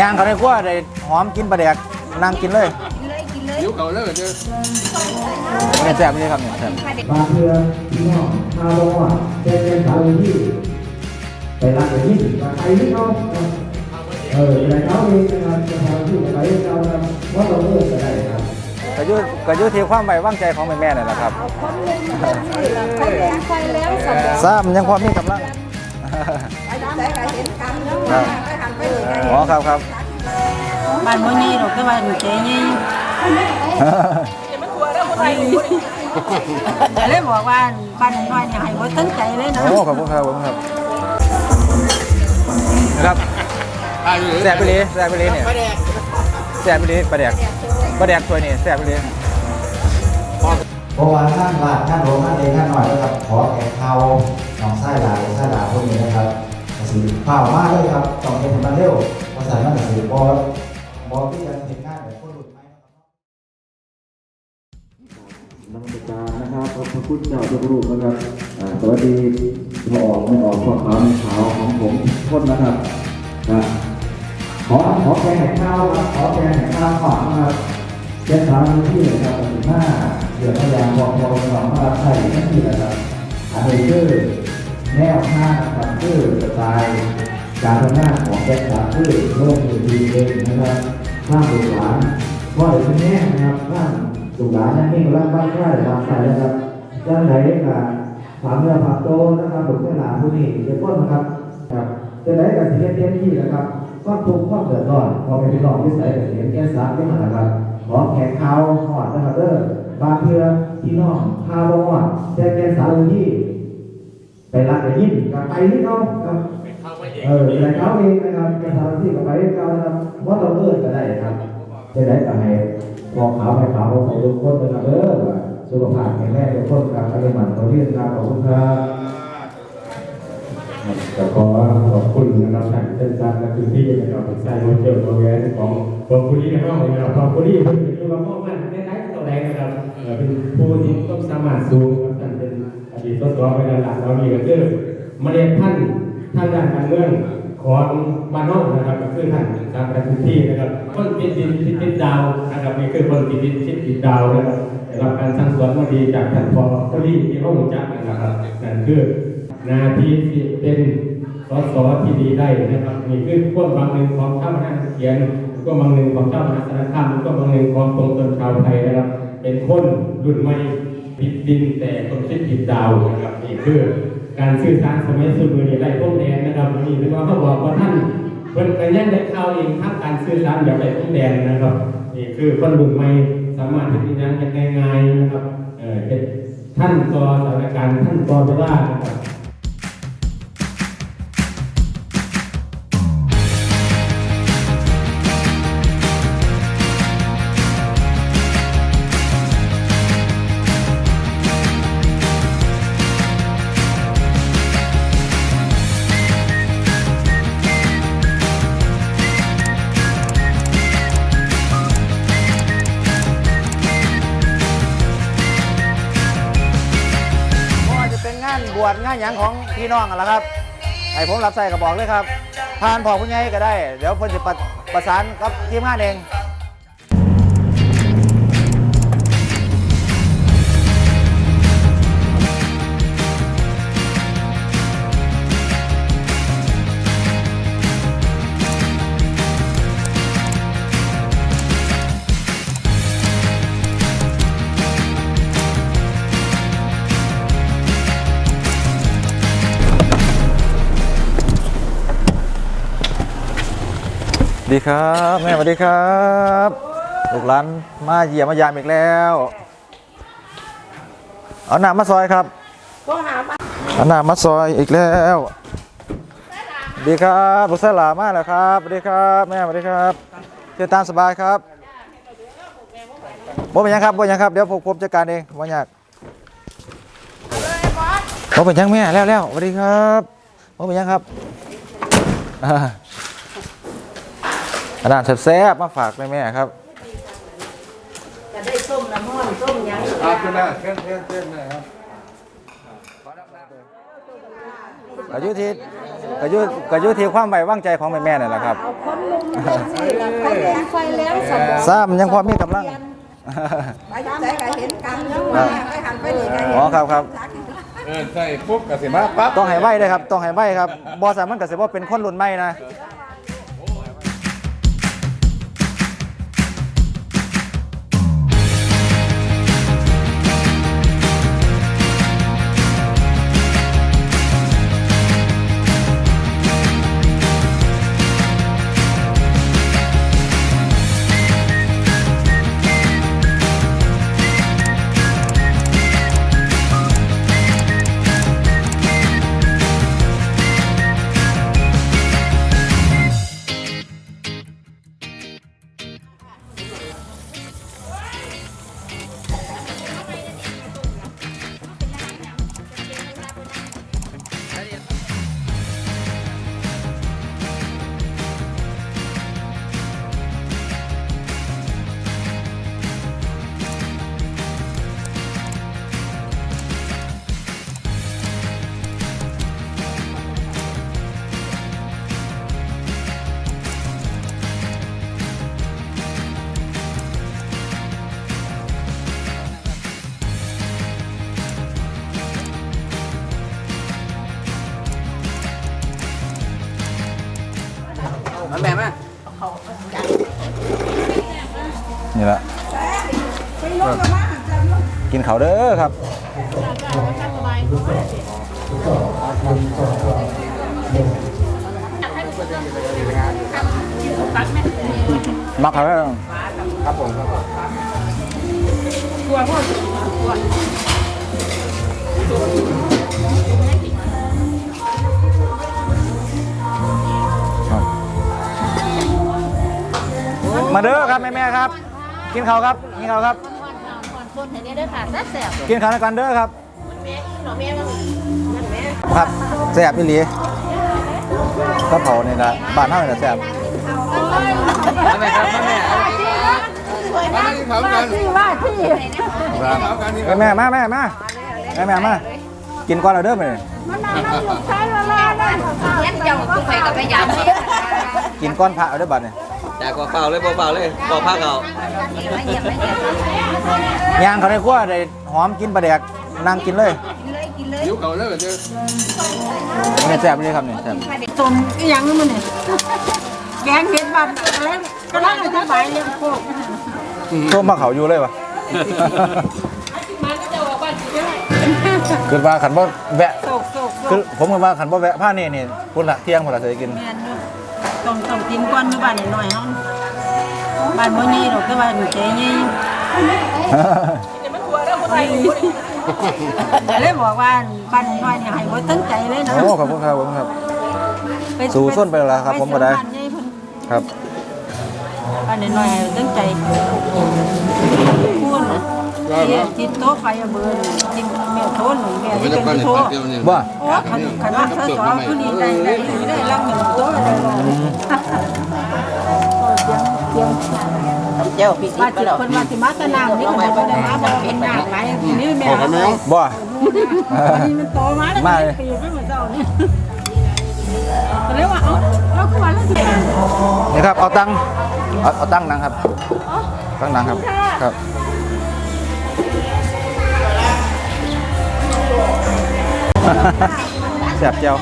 ย่างเขาในครัวได้หอมกินปลาแดกนั่งกินเลยยิ้วเขาเลยเด้อเนี่ยแซ่บนี่ครับเนี่ยแซ่บบางเรือพี่น้องมาบอกว่าเป็นเป็นสาวที่ไปรักอย่างนี้มาใครที่เขาเออแต่เขาเองนะครับจะทำที่ไปเราทำว่าเราเลิกก็ได้ครับกระยุกระยุที่ความไว้วางใจของแม่ๆนี่แหละครับเขาแดงไฟแล้วสมองซ้ำยังพอมีกำลังได้ก็เห็นกันแล้วว่าไปหันไปเลย อ๋อครับครับบ้านบ่นี้ดอกแต่ว่าอยู่ใจใหญ่แต่เลยบอกว่าบ้านน้อยๆเนี่ยให้บ่ตั้งใจเลยนะโอ้ขอบคุณครับขอบคุณครับครับอ่าอยู่แซ่บไปเลยแซ่บไปเลยเนี่ยแซ่บไปเลยปลาแดกปลาแดกตัวนี้แซ่บไปเลยเพราะว่าท่านลาดท่านโรท่านเองท่านหน่อยนะครับขอแก่เขาน้องไส้หลายไส้หลายพวกนี้นะครับ สีเปล่ามากเลยครับต้องเป็นมันเร็วภาษามันสีบอลบอลที่จะเห็นง่ายแบบคนหลุดไหมนมัสการนะครับพระพุทธเจ้าทุกรูปนะครับสวัสดีพอออกไม่ออกพ่อขาวไม่ขาวของผมทุกคนนะครับนะขอขอแกงแห่งข้าวครับขอแกงแห่งข้าวขวางนะครับเจ้าสาวที่เลยครับถึงหน้าเดือดพยายามบอกเราสองมาใส่นั่นคือนะครับอันนี้คือ แนวทางนะครับคือสไตล์การทำงานของแกสาวคือโลกมือดีเองนะครับข้ามลูกหลานว่าเดี๋ยวคุณแม่นะครับข้ามลูกหลานนั่นเองร่างบ้านใกล้บานใส่นะครับด้านไหนกับถามเรื่องผักโตนะครับผมเวลาผู้นี้เดี๋ยวต้นนะครับครับจะได้กับเทียนเทียนที่นะครับก็ทุกข์ก็เดือดร้อนพอไปเป็นรองที่ใส่กับเทียนแก้สามที่มานะครับขอแขกเขาหอดนะครับเด้อบางเทือพี่น้องพาบ่หอดแต่แก้สาวที่ ไปรักไปยิ้มกับไปที่เขาครับเออแต่เขาเองนะครับแกสาวที่กับไปที่เขานะครับว่าเราเลิกก็ได้ครับ จะได้กับให้พอขาวให้ขาวของทุกคนนะครับเด้อสุขภาพแข็งแรงทุกคนครับอะไรมันเราเรียนครับขอบคุณครับก็ขอขอบคุณนะครับท่างเส้นทางและพื้นที่นะครับเป็นสายโมเดลโมเดลของบางคนที่ในห้องนะครับบางคนที่เป็นอยู่กับห้องมันในท้ายตัวแรงนะครับเป็นผู้ที่ต้องสามารถสูง สสไปด้านหลังเรามีก็คือเมล็ดพันธุ์ทางด้านการเมืองของบ้านนอกนะครับก็คือท่านตามพื้นที่นะครับคนติดดินติดดินดาวนะครับนี่คือคนติดดินติดดินดาวนะครับได้รับการสั่งสอนมาดีจากท่านพอผู้ที่ที่ห้องจักนะครับนั่นคือนาทีที่เป็นสสที่ดีได้นะครับมีขึ้นพวกบางหนึ่งของชาวนาเขียนพวกบางหนึ่งของชาวนาสารคามพวกบางหนึ่งของตรงตนชาวไทยนะครับ เป็นคนรุ่นใหม่ ผิดดินแต่คนคิดผิดดาวนะครับนี่คือการสื่อสารสมัยสุดมือในไรพวกแดนนะครับนี่เป็นว่าเขาบอกว่าท่านเพิ่นกันยังได้ข่าวเองทักการสื่อสารแบบไรพวกแดนนะครับนี่คือคนบุกไม่สามารถที่จะยังง่ายๆนะครับเออท่านต่อสถานการณ์ท่านต่อเวลานะครับานบวชงานหยังของพี่น้องกันละครับให้ผมรับใส่กระบอกเลยครับผ่านพอผู้ใหญ่ก็ได้ เดี๋ยวเพิ่นจะประประสานกับทีมงานเอง ดีครับแม่สวัสดีครับลูกหลานมาเยี่ยมมายามอีกแล้ว เอาหน้ามาซอยครับเอาหน้ามาซอยอีกแล้วดีครับบุษลามาแล้วครับสวัสดีครับแม่สวัสดีครับเชิญตามสบายครับบ่เป็นยังครับบ่เป็นยังครับเดี๋ยวผมผมจัดการเองบ่ยากบ่เป็นยังแม่แล้วแล้วสวัสดีครับบ่เป็นยังครับ อ่าอาหารแซ่บๆมาฝากแม่แม่ๆครับจะได้ส้มน้ำมันส้มยังครับคุณนะเส้นเส้นเส้นเลยครับอายุที่ก็อยุ่ก็อยุ่ที่ความไว้วางใจของแม่แม่ๆนั่นแหละครับเอาคนลุมเป็นสิไฟแรงไฟแรงสมองซ้ำยังพอมีกำลังไปใส่ก็เห็นกันอยู่ว่าไปหันไปนี่ก็เห็นอ๋อครับครับเออใส่ปุ๊บกสิมาปั๊บต้องให้ไว้เลยครับ ต้องให้ไว้ครับบอสามันก็สิบ่เป็นคนรุ่นใหม่นะ นเขาเด้อครับมักเขาแล้วครับผมครับมาเด้อครับแม่แม่ครับ กินเขาครับกินเขาครับ คนเห็นได้ด้วยค่ะแซ่บกินข้าวด้วยกันเด้อครับแม่หนอแม่มันนั่นแม่ครับแซ่บอีหลีก็เผานี่ละบ้านเฮานี่ละแซ่บมาแม่ครับมาแม่มากินข้าวกันที่ว่าที่ครับข้าวกันนี่แม่แม่มาแม่มาแม่แม่มากินก่อนเราเด้อไปมันนั่งนั่งใช้เวลาได้ยันเจ้าตุ้งไปกับไปยามนี่กินก้อนพระเอาเด้อบัดนี่ จากเปล่าๆเลยเปล่าๆเลยบอกพักเอามาเยี่ยมมาเยี่ยมย่างเขาในครัวได้หอมกินปลาแดกนั่งกินเลยกินเลยกินเลยยิ้วเขาเลยเด้อนี่แซ่บเลยครับนี่แซ่บสมอีหยังมันนี่แกงเห็ดบันอะไรก็นั่งอธิบายเรื่องพวกต้มมาเขาอยู่เลยวะคือว่าขันบ่แวะโศกโศกโศคือกผมก็ว่าขันบ่แวะผ้านี่นี่พุ่นละเที่ยงพุ่นละเสยกินแม่นอยู่ ต้องต้องกินก่อนอยู่บ้านนิดหน่อยเฮาบ้านบ่ใหญ่ดอกแต่ว่ามันใจใหญ่ก็เลยบอกว่าบ้านน้อยเนี่ยให้บ่ตั้งใจเลยนะโอ้ขอบคุณครับขอบคุณครับ ไปสู่ส้นไปแล้วครับผมก็ได้บ้านใหญ่เพิ่น ครับบ้านน้อยๆให้ตั้งใจพูดที่ที่โต๊ะไฟอะเบิ ร์นที่แม่โทนแม่ไม่ที่ต้องเป็นการผู้โทผักเดียวนี่ว่าโอ้ขันขันว่าเธอสอนผู้นี้ได้ได้ได้รับเงินโต๊ะอะไรวะเจ้าพี่ว่าจิตคนว่าสิมาตะนางนี่ก็บ่ได้มาบ่เป็นหน้าหลายนี่แม่บอกกันไหมน้องบ่อันนี้มันโตมาแล้วปีไปเหมือนเจ้านี่ก็เลยว่าเอ้าแล้วคือว่าแล้วสินี่ครับเอาตังค์เอาเอาตังค์นังครับตังค์นังครับครับ แซ่บเจียว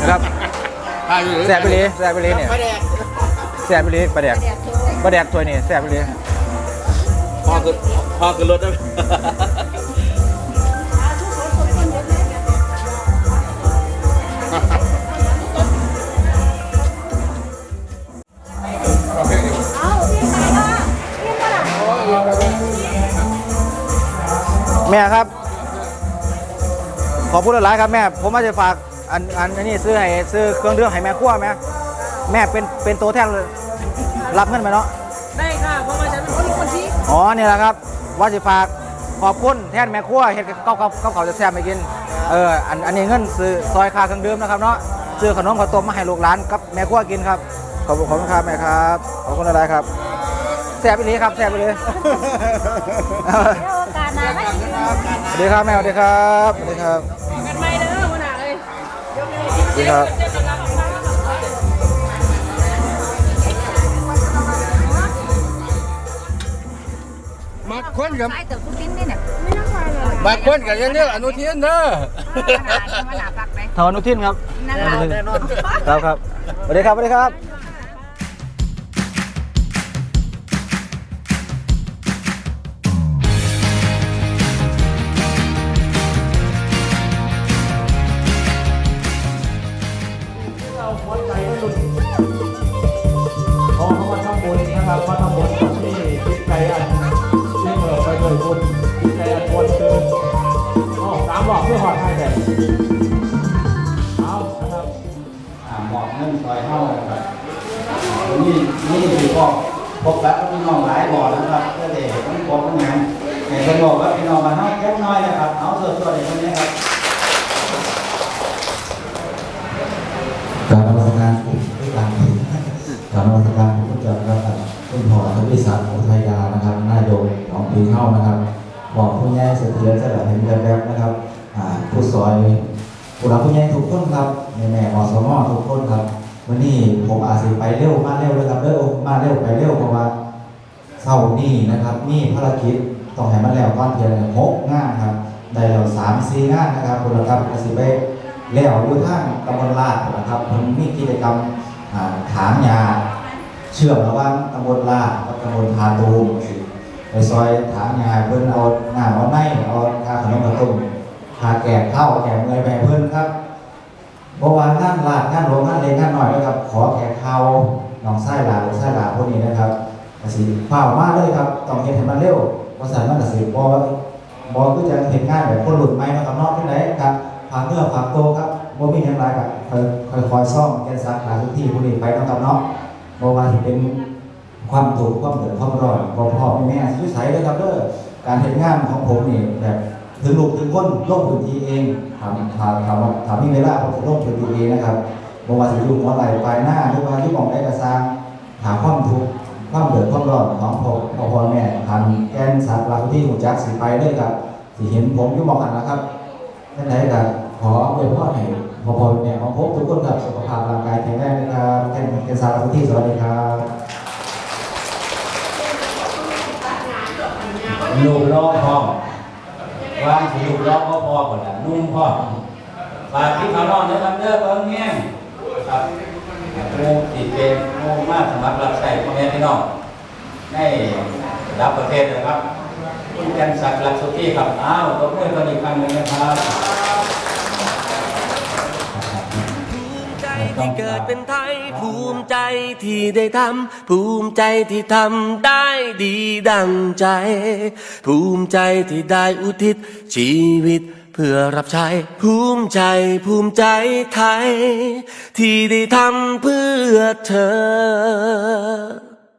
นะครับข้าวอยู่แซ่บไปเลยแซ่บไปเลยเนี่ยแซ่บไปเลยปลาแดกปลาแดกถ้วยนี่แซ่บไปเลย พ่อคือพ่อคือรถได้แม่ครับ ขอพูดหลายๆครับแม่ ผมมาจจะฝากอันอันนี้ซื้อให้ซื้อเครื่องดื่มให้แม่ครัวไหมแม่เป็นเป็นตัวแทนรับเงินไหมเนาะ อ๋อนี่แหละครับว่าจะฝากพขอบคุณแทนแม่ครัวเฮ็ดกับกับกับเขาวจะแซ่บๆไปกินเอออันอันนี้เงินซื้อซอยค่าเครื่องดื่มนะครับเนาะซื้อขนมข้าวต้มมาให้ลูกหลานกับแม่ครัวกินครับขอบคุณขอบคุณครับแม่ครับขอบคุณอะไรครับแซ่บไปเลยครับแซ่บไปเลยโอกาสหน้าไม่ดีสวัสดีครับแม่สวัสดีครับสวัสดีครับกันไม่เด้อคนหนาเลยสวัสดีครับ คนกับใส่แต่ทุกชิ้นนี่เนี่ยมาคนกับยังเรียกอนุทินเด้อมาหนาพักไหมทวานุทินครับ นั่นแหละแน่นอนครับครับสวัสดีครับสวัสดีครับ นะครับนี่นี่คือบอกพบแล้วพี่น้องหลายบ่อนะครับเพื่อเด็กต้องบอกว่างานเห็นคนบอกว่าพี่น้องมาเท่าแค่น้อยนะครับ เอาส่วนตัวเด็กคนนี้ครับการรัชการผู้การการรัชการผู้จัดการคุณพ่อทวีศักดิ์อุทัยานะครับนายกของปีเท่านะครับบอกผู้ใหญ่เสถียรจะแบบเห็นแวบๆนะครับผู้ซอยผู้หลักผู้ใหญ่ทุกคนครับแม่แม่ๆอสมทุกคนครับ วันนี้ผมอาจสิไปเร็วมาเร็วเลยครับเร็วมาเร็วไปเร็วเพราะว่าเศร้านี่นะครับนี่ภารกิจต้องให้มาแล้วก้อนเพียงหกงานครับได้แล้วสามสี่งานนะครับคุณครับอาสิไปแล้วอยู่ทางตำบลลาดนะครับผมมีกิจกรรมอ่าถางยาเชื่อมระหว่างตำบลลาดกับตำบลทาตูมไปซอยถางยาเพิ่นเอาหน้าเอาในเอาคาขนมกระตุ้มหาแก่ข้าวแก่เงยแม่เพื่อนครับ เพราะว่าท่านลาดท่านหลวงท่านเล็กท่านหน่อยนะครับ ขอแก่ข้าน้องไส้หลาหรือไส้หลาพวกนี้นะครับกสิเฝ้ามากเลยครับต้องเห็นให้มันเร็วภาษามันกสิบอบอก็จะเห็นง่ายแบบคนหลุดไหมนะครับนอกที่ไหนครับผ่าเนื้อผ่าโตครับบ่มีอย่างไรครับค่อยคอยซ่อมแกนซักหลายทุกที่พวกนี้ไปนะครับเนาะเพราะว่าที่เป็นความถูกความเดือดความร้อนพ่อพ่อแม่แม่ช่วยใส่ด้วยครับเด้อการเห็นงานของผมนี่แบบ ถึงลูกถึงคนลงพื้นที่เองถามถามถามว่าถามมีเวลาผมจะลงพื้นที่เองนะครับบ่ว่าจะอยู่หัวไหล่ปลายหน้าหรือว่าอยู่มองใดกระซางถามความทุกข์ความเดือดความร้อนของพ่อพ่อพ่อแม่ทานแกนสัตว์หลักที่หูจักสิไปเลยครับสิเห็นผมยู่มองหันนะครับนั่นไหนกันขออวยพรให้พ่อพ่อแม่ของผมทุกคนครับสุขภาพร่างกายแข็งแรงนะครับแกนแกนสัตว์หลักที่สวัสดีครับลูกล้อพ่อ วางสิลูกล้อก็พอหมดละนุ่มพอฝากที่เขานอนนะครับเด้อเบิ่งแง่ครับงูติดเป็นงูมากสำหรับรับใช้พ่อแม่พี่น้องในรับประเทศนะครับคุณกันศักดิ์หลักสุที่ครับอ้าวตบมือกันอีกครั้งหนึ่งนะครับ ที่เกิดเป็นไทย ภูมิใจที่ได้ทำภูมิใจที่ทำได้ดีดังใจ ภูมิใจที่ได้อุทิศชีวิตเพื่อรับใช้ภูมิใจภูมิใจไทย ที่ได้ทำเพื่อเธอ